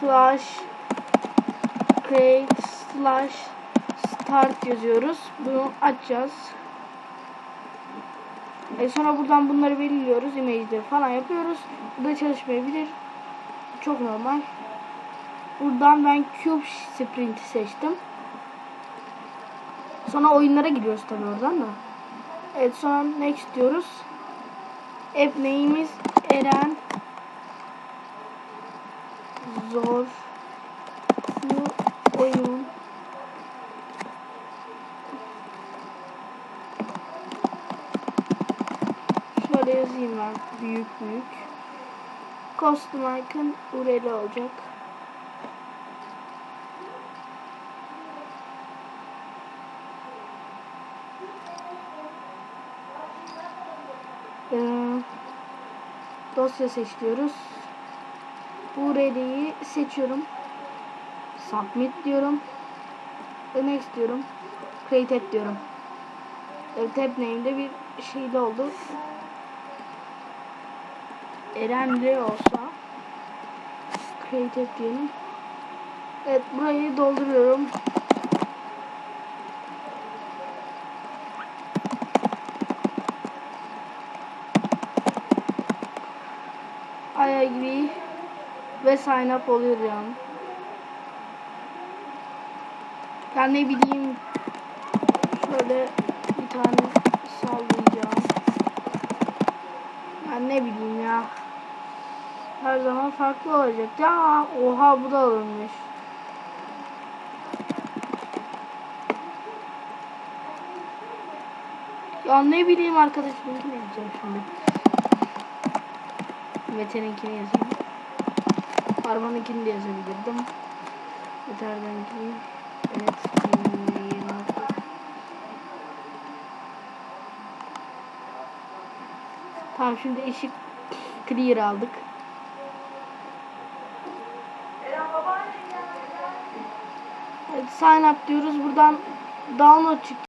slash create slash start yazıyoruz. Bunu açacağız. E sonra buradan bunları belirliyoruz. Image'leri falan yapıyoruz. Bu da çalışmayabilir. Çok normal. Buradan ben Cube Sprint'i seçtim. Sonra oyunlara giriyoruz tabi oradan da. Evet sonra next diyoruz. App name'imiz Eren Şöyle yazayım ben büyük büyük. Custom icon URL olacak. Dosya seçiyoruz. Bu URL'yi seçiyorum. Submit diyorum. Next diyorum. Create app diyorum. Evet app name'de bir şey de oldu. Eren R olsa create diyelim. Evet burayı dolduruyorum. Gibi ve sign up oluyor yani. Ben ne bileyim şöyle tane sallayacağım. Ben ne bileyim ya. Her zaman farklı olacak. Ya oha bu da alınmış. Ya ne bileyim arkadaşım ne yazacağım şimdi. Mete'ninkini yazayım. Arman'ınkini de yazabilirdim. Mete'ninkini. Evet. Tamam şimdi ışık clear aldık. Sign up diyoruz. Buradan download çıktı.